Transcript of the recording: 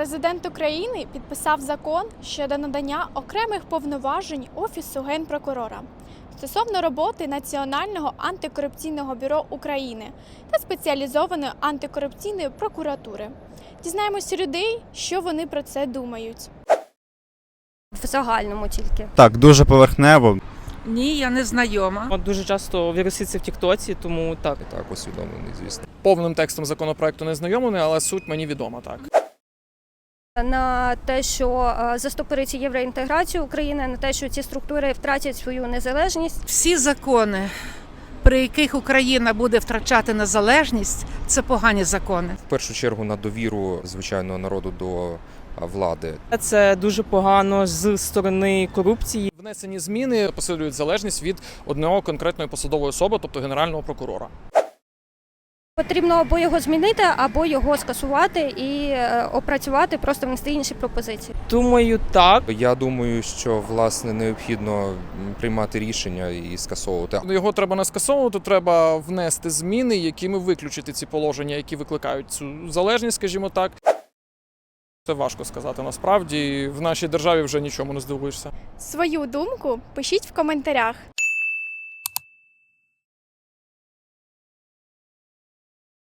Президент України підписав закон щодо надання окремих повноважень Офісу генпрокурора стосовно роботи Національного антикорупційного бюро України та спеціалізованої антикорупційної прокуратури. Дізнаємося людей, що вони про це думають. В загальному тільки. Так, дуже поверхнево. Ні, я не знайома. От дуже часто віруситься в Тіктоці, тому так. Так, усвідомлений, звісно. Повним текстом законопроекту не знайомий, але суть мені відома так. На те, що е, застопориться євроінтеграцію України, на те, що ці структури втратять свою незалежність. Всі закони, при яких Україна буде втрачати незалежність, це погані закони. В першу чергу на довіру звичайного народу до влади. Це дуже погано з сторони корупції. Внесені зміни посилюють залежність від одного конкретної посадової особи, тобто генерального прокурора. Потрібно або його змінити, або його скасувати і е, опрацювати, просто внести інші пропозиції. Думаю, так. Я думаю, що власне необхідно приймати рішення і скасовувати. Його треба не скасовувати, треба внести зміни, якими виключити ці положення, які викликають цю залежність, скажімо так. Це важко сказати насправді. В нашій державі вже нічому не здивуєшся. Свою думку пишіть в коментарях.